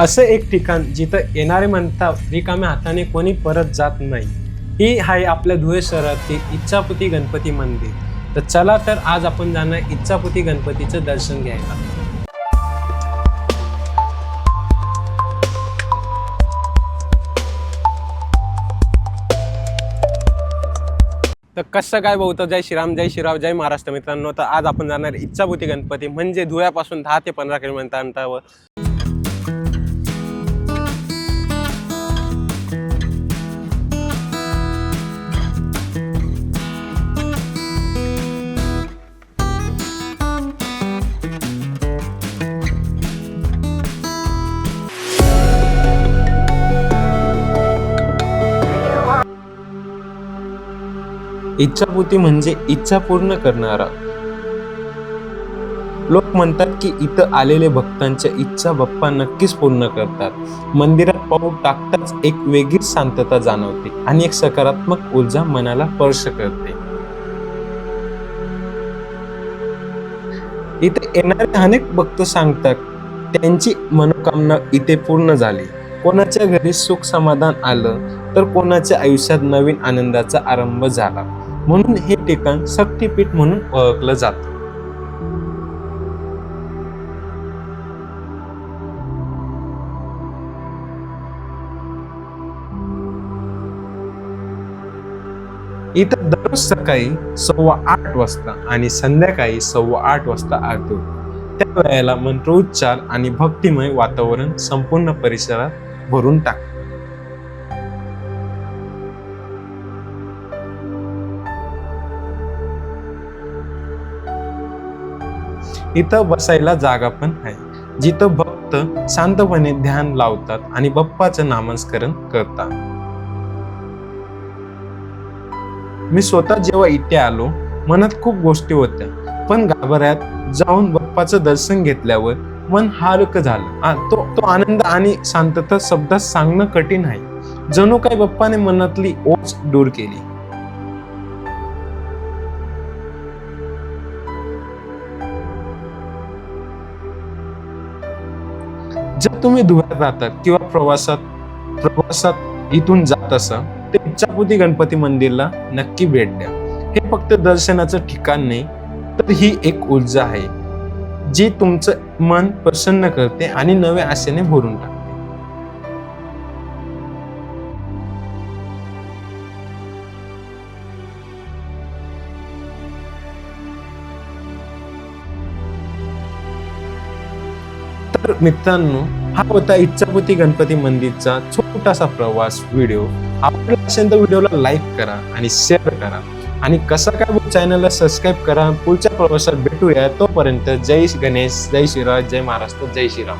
असं एक ठिकाण जिथं येणारे म्हणता रिकाम्या हाताने कोणी परत जात नाही. ही आहे आपल्या धुळे शहरातील इच्छापुती गणपती मंदिर. तर चला तर आज आपण जाणार इच्छापुती गणपतीचं दर्शन घ्यायला. तर कसं काय बहुतं जय श्रीराम जय श्रीराव जय महाराष्ट्र मित्रांनो. तर आज आपण जाणार इच्छाभूती गणपती म्हणजे धुळ्यापासून दहा ते पंधरा किलोमीटर अंतरावर. इच्छाभूती म्हणजे इच्छा पूर्ण करणारा. लोक म्हणतात की इथं आलेले भक्तांच्या इच्छा बाप्पा नक्कीच पूर्ण करतात. मंदिरात पाऊल टाकताच एक वेगळीच शांतता जाणवते आणि एक सकारात्मक ऊर्जा मनाला स्पर्श करते. इथे येणारे अनेक भक्त सांगतात त्यांची मनोकामना इथे पूर्ण झाली. कोणाच्या घरी सुख समाधान आलं तर कोणाच्या आयुष्यात नवीन आनंदाचा आरंभ झाला. म्हणून हे ठिकाण शक्तीपीठ म्हणून ओळखलं जातं. इथं दररोज सकाळी सव्वा आठ वाजता आणि संध्याकाळी सव्वा आठ वाजता आरती होते. त्या वेळेला मंत्रोच्चार आणि भक्तिमय वातावरण संपूर्ण परिसरात भरून टाक इथं बसायला जागा पण आहे. जिथं भक्त शांतपणे ध्यान लावतात आणि बाप्पाचं नामस्मरण करतात. मी स्वतः जेव्हा इथे आलो मनात खूप गोष्टी होत्या. पण गाभाऱ्यात जाऊन बाप्पाचं दर्शन घेतल्यावर मन हारक झालं. तो तो आनंद आणि शांतता शब्दात सांगणं कठीण आहे. जणू काय बाप्पाने मनातली ओच दूर केली. जर तुम्ही धुळ्यात राहतात किंवा प्रवासात प्रवासात इथून जात असाल तर इच्छापुती गणपती मंदिरला नक्की भेट द्या. हे फक्त दर्शनाचं ठिकाण नाही तर ही एक ऊर्जा आहे जी तुमचं मन प्रसन्न करते आणि नव्या आशेने भरून टाकते. तर मित्रांनो हा होता इच्छापुती गणपती मंदिरचा छोटासा प्रवास व्हिडिओ. आवडला असेल तर व्हिडिओला लाईक करा आणि शेअर करा. आणि कसा काय चॅनलला सबस्क्राईब करा पुढच्या प्रवासात भेटूया. तोपर्यंत जय गणेश जय श्रीराज जय महाराष्ट्र जय श्रीराम.